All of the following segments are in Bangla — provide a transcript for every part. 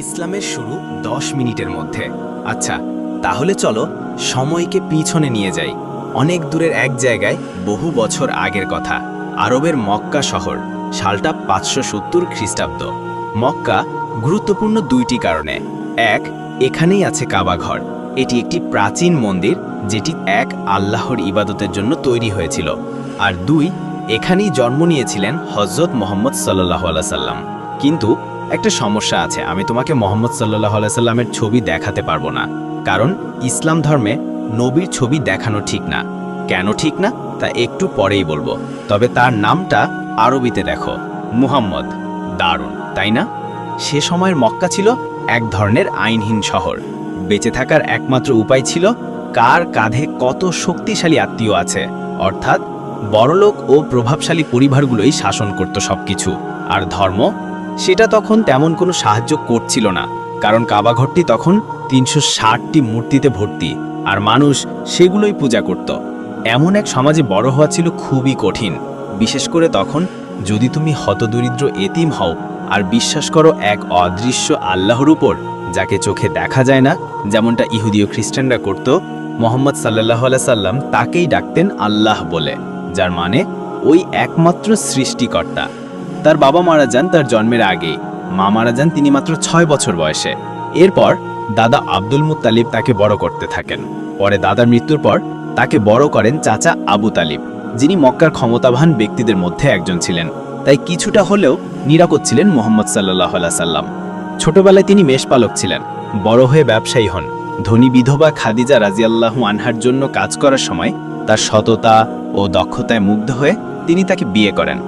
ইসলামের শুরু দশ মিনিটের মধ্যে। আচ্ছা তাহলে চলো সময়কে পিছনে নিয়ে যাই। অনেক দূরের এক জায়গায় বহু বছর আগের কথা। আরবের মক্কা শহর, সালটা পাঁচশো সত্তর খ্রিস্টাব্দ। মক্কা গুরুত্বপূর্ণ দুইটি কারণে। এক, এখানেই আছে কাবাঘর এটি একটি প্রাচীন মন্দির, যেটি এক আল্লাহর ইবাদতের জন্য তৈরি হয়েছিল। আর দুই, এখানেই জন্ম নিয়েছিলেন হজরত মোহাম্মদ সাল্লাহ সাল্লাম। কিন্তু একটা সমস্যা আছে। আমি তোমাকে মোহাম্মদ সাল্লাহ সাল্লামের ছবি দেখাতে পারব না। কারণ ইসলাম ধর্মে নবীর ছবি দেখানো ঠিক না। কেন ঠিক না? তা একটু পরেই বলব। তবে তার নামটা আরবিতে দেখো। মুহাম্মদ। দারুণ, তাই না? সে সময়ের মক্কা ছিল এক ধরনের আইনহীন শহর। বেঁচে থাকার একমাত্র উপায় ছিল কার কাঁধে কত শক্তিশালী আত্মীয় আছে। অর্থাৎ বড়লোক ও প্রভাবশালী পরিবারগুলোই শাসন করত সবকিছু। আর ধর্ম সেটা তখন তেমন কোনো সাহায্য করছিল না, কারণ কাবাঘরটি তখন তিনশো ষাটটি মূর্তিতে ভর্তি, আর মানুষ সেগুলোই পূজা করত। এমন এক সমাজে বড় হওয়া ছিল খুবই কঠিন, বিশেষ করে তখন যদি তুমি হতদরিদ্র এতিম হও, আর বিশ্বাস করো এক অদৃশ্য আল্লাহর উপর, যাকে চোখে দেখা যায় না, যেমনটা ইহুদি ও খ্রিস্টানরা করত, মোহাম্মদ সাল্লাহ সাল্লাম তাকেই ডাকতেন আল্লাহ বলে, যার মানে ওই একমাত্র সৃষ্টিকর্তা। তার বাবা মারা যান তার জন্মের আগে। মা মারা যান তিনি মাত্র ছয় বছর বয়সে। এরপর দাদা আব্দুল মুত্তালিব তাকে বড় করতে থাকেন। পরে দাদার মৃত্যুর পর তাকে বড় করেন চাচা আবু তালিব, যিনি মক্কার ক্ষমতাবান ব্যক্তিদের মধ্যে একজন ছিলেন। তাই কিছুটা হলেও নিরাপদ ছিলেন মোহাম্মদ সাল্লাহ সাল্লাম। ছোটবেলায় তিনি মেষপালক ছিলেন, বড় হয়ে ব্যবসায়ী হন। ধনী বিধবা খাদিজা রাজিয়াল্লাহু আনহার জন্য কাজ করার সময় তার সততা ও দক্ষতায় মুগ্ধ হয়ে তিনি তাকে বিয়ে করেন।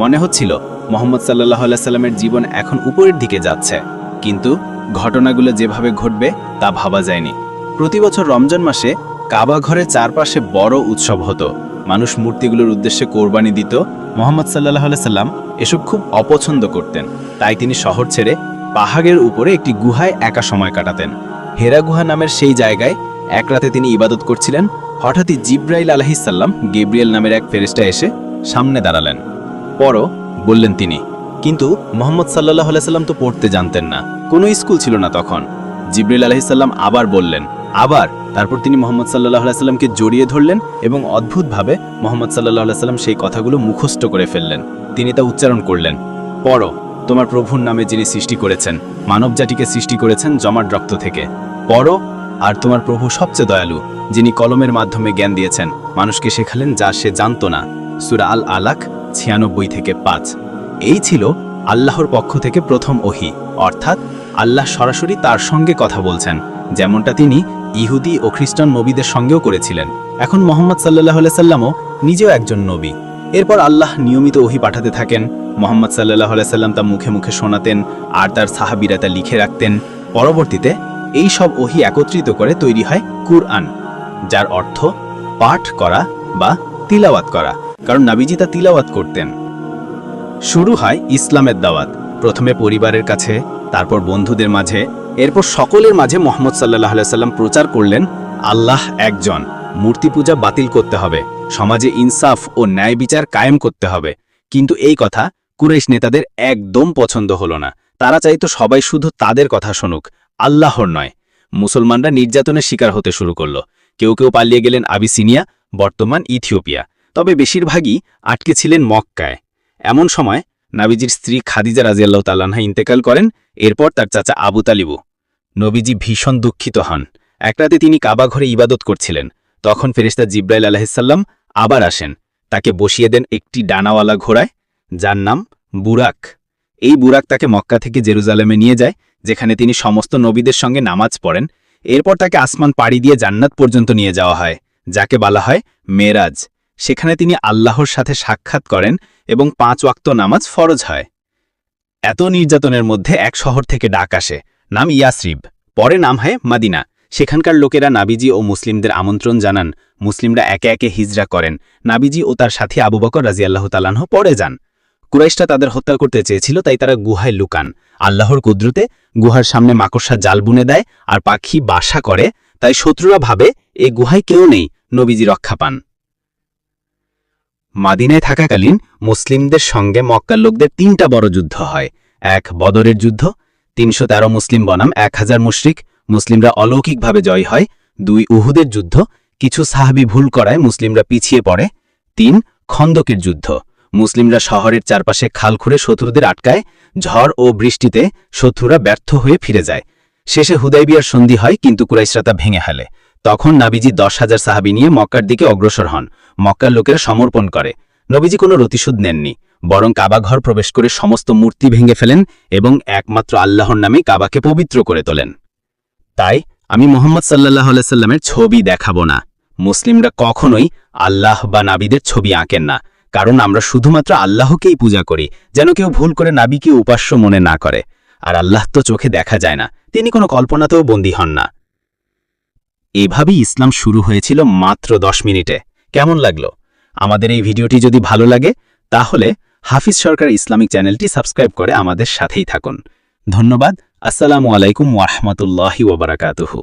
মনে হচ্ছিল মোহাম্মদ সাল্লাহ সাল্লামের জীবন এখন উপরের দিকে যাচ্ছে। কিন্তু ঘটনাগুলো যেভাবে ঘটবে, তা ভাবা যায়নি। প্রতি বছর রমজান মাসে কাবা ঘরের চারপাশে বড় উৎসব হতো। মানুষ মূর্তিগুলোর উদ্দেশ্যে কোরবানি দিত। মোহাম্মদ সাল্লাহ সাল্লাম এসব খুব অপছন্দ করতেন। তাই তিনি শহর ছেড়ে পাহাড়ের উপরে একটি গুহায় একা সময় কাটাতেন। হেরা গুহা নামের সেই জায়গায় এক রাতে তিনি ইবাদত করছিলেন। হঠাৎই জিব্রাইল আলহিসাল্লাম গেব্রিয়েল নামের এক ফেরেস্টা এসে সামনে দাঁড়ালেন। পরও বললেন তিনি, কিন্তু মোহাম্মদ সাল্লাহ সাল্লাম তো পড়তে জানতেন না। কোনো স্কুল ছিল না তখন। জিব্রিল আলহিসাল্লাম আবার বললেন, আবার? তারপর তিনি মোহাম্মদ সাল্লাহ সাল্লামকে জড়িয়ে ধরলেন এবং অদ্ভুতভাবে মোহাম্মদ সাল্লাহ সাল্লাম সেই কথাগুলো মুখস্থ করে ফেললেন। তিনি তা উচ্চারণ করলেন, পড়ো, তোমার প্রভুর নামে যিনি সৃষ্টি করেছেন মানব জাতিকে সৃষ্টি করেছেন জমাট রক্ত থেকে। পড়ো, আর তোমার প্রভু সবচেয়ে দয়ালু, যিনি কলমের মাধ্যমে জ্ঞান দিয়েছেন, মানুষকে শেখালেন যা সে জানত না। সুরা আল আলাক ছিয়ানব্বই থেকে পাঁচ। এই ছিল আল্লাহর পক্ষ থেকে প্রথম ওহি। অর্থাৎ আল্লাহ সরাসরি তার সঙ্গে কথা বলছেন, যেমনটা তিনি ইহুদি ও খ্রিস্টান নবীদের সঙ্গেও করেছিলেন। এখন মোহাম্মদ সাল্লাহ সাল্লামও নিজেও একজন নবী। এরপর আল্লাহ নিয়মিত ওহি পাঠাতে থাকেন। মোহাম্মদ সাল্লাহ সাল্লাম তা মুখে মুখে শোনাতেন আর তার সাহাবিরা তা লিখে রাখতেন। পরবর্তীতে এই সব ওহি একত্রিত করে তৈরি হয় কুরআন, যার অর্থ পাঠ করা বা তিলাওয়াত করা। কারণ নাবিজি তা তিলাওয়াত করতেন। শুরু হয় ইসলামের দাওয়াত। প্রথমে পরিবারের কাছে, তারপর বন্ধুদের মাঝে, এরপর সকলের মাঝে মোহাম্মদ সাল্লাহ সাল্লাম প্রচার করলেন, আল্লাহ একজন, মূর্তি পূজা বাতিল করতে হবে, সমাজে ইনসাফ ও ন্যায় বিচার কায়েম করতে হবে। কিন্তু এই কথা কুরেশ নেতাদের একদম পছন্দ হলো না। তারা চাইতো সবাই শুধু তাদের কথা শুনুক, আল্লাহর নয়। মুসলমানরা নির্যাতনের শিকার হতে শুরু করল। কেউ কেউ পালিয়ে গেলেন আবিসিনিয়া, বর্তমান ইথিওপিয়া। তবে বেশিরভাগই আটকে ছিলেন মক্কায়। এমন সময় নাবিজির স্ত্রী খাদিজা রাজিয়াল্লাহ তাল্লাহা ইন্তেকাল করেন, এরপর তার চাচা আবু তালিবু নবীজি ভীষণ দুঃখিত হন। একরাতে তিনি কাবা ঘরে ইবাদত করছিলেন। তখন ফেরিস্তা জিব্রাইল আলাহিসাল্লাম আবার আসেন। তাকে বসিয়ে দেন একটি ডানাওয়ালা ঘোড়ায়, যার নাম বুরাক। এই বুরাক তাকে মক্কা থেকে জেরুজালেমে নিয়ে যায়, যেখানে তিনি সমস্ত নবীদের সঙ্গে নামাজ পড়েন। এরপর তাকে আসমান পাড়ি দিয়ে জান্নাত পর্যন্ত নিয়ে যাওয়া হয়, যাকে বলা হয় মেরাজ। সেখানে তিনি আল্লাহর সাথে সাক্ষাৎ করেন এবং পাঁচ ওয়াক্ত নামাজ ফরজ হয়। এত নির্যাতনের মধ্যে এক শহর থেকে ডাক আসে, নাম ইয়াসরিব, পরে নাম হয় মাদিনা। সেখানকার লোকেরা নাবিজি ও মুসলিমদের আমন্ত্রণ জানান, মুসলিমরা একে একে হিজরা করেন, নাবিজি ও তার সাথী আবু বকর রাজিয়াল্লাহ তালাহ পরে যান। কুরাইশটা তাদের হত্যা করতে চেয়েছিল, তাই তারা গুহায় লুকান। আল্লাহর কুদ্রুতে গুহার সামনে মাকড়সা জাল বুনে দেয় আর পাখি বাসা করে, তাই শত্রুরা ভাবে, এ গুহায় কেউ নেই, নবীজি রক্ষা পান। মাদিনায় থাকাকালীন মুসলিমদের সঙ্গে মক্কার লোকদের তিনটা বড় যুদ্ধ হয়। এক বদরের যুদ্ধ, তিনশো তেরো মুসলিম বনাম, এক হাজার মুশরিক, মুসলিমরা অলৌকিকভাবে জয় হয়। দুই উহুদের যুদ্ধ, কিছু সাহাবি ভুল করায় মুসলিমরা পিছিয়ে পড়ে। তিন খন্দকের যুদ্ধ, মুসলিমরা শহরের চারপাশে খাল খুঁড়ে শত্রুদের আটকায়, ঝড় ও বৃষ্টিতে শত্রুরা ব্যর্থ হয়ে ফিরে যায়। শেষে হুদাইবিয়ার সন্ধি হয়, কিন্তু কুরাইশরা তা ভেঙে ফেলে। তখন নাবিজি দশ হাজার সাহাবি নিয়ে মক্কার দিকে অগ্রসর হন। মক্কার লোকেরা সমর্পণ করে। নবীজি কোনো রতিশোধ নেননি, বরং কাবাঘর প্রবেশ করে সমস্ত মূর্তি ভেঙে ফেলেন এবং একমাত্র আল্লাহর নামে কাবাকে পবিত্র করে তোলেন। তাই আমি মোহাম্মদ সাল্লাহ সাল্লামের ছবি দেখাবো না। মুসলিমরা কখনোই আল্লাহ বা নাবিদের ছবি আঁকেন না, কারণ আমরা শুধুমাত্র আল্লাহকেই পূজা করি, যেন কেউ ভুল করে নাবিকে উপাস্য মনে না করে। আর আল্লাহ তো চোখে দেখা যায় না, তিনি কোনো কল্পনাতেও বন্দী হন না। এভাবেই ইসলাম শুরু হয়েছিল মাত্র দশ মিনিটে। কেমন লাগল? আমাদের এই ভিডিওটি যদি ভালো লাগে, তাহলে হাফিজ সরকার ইসলামিক চ্যানেলটি সাবস্ক্রাইব করে আমাদের সাথেই থাকুন। ধন্যবাদ। আসসালামু আলাইকুম ওয়াহমতুল্লাহি ওবরাকাতুহু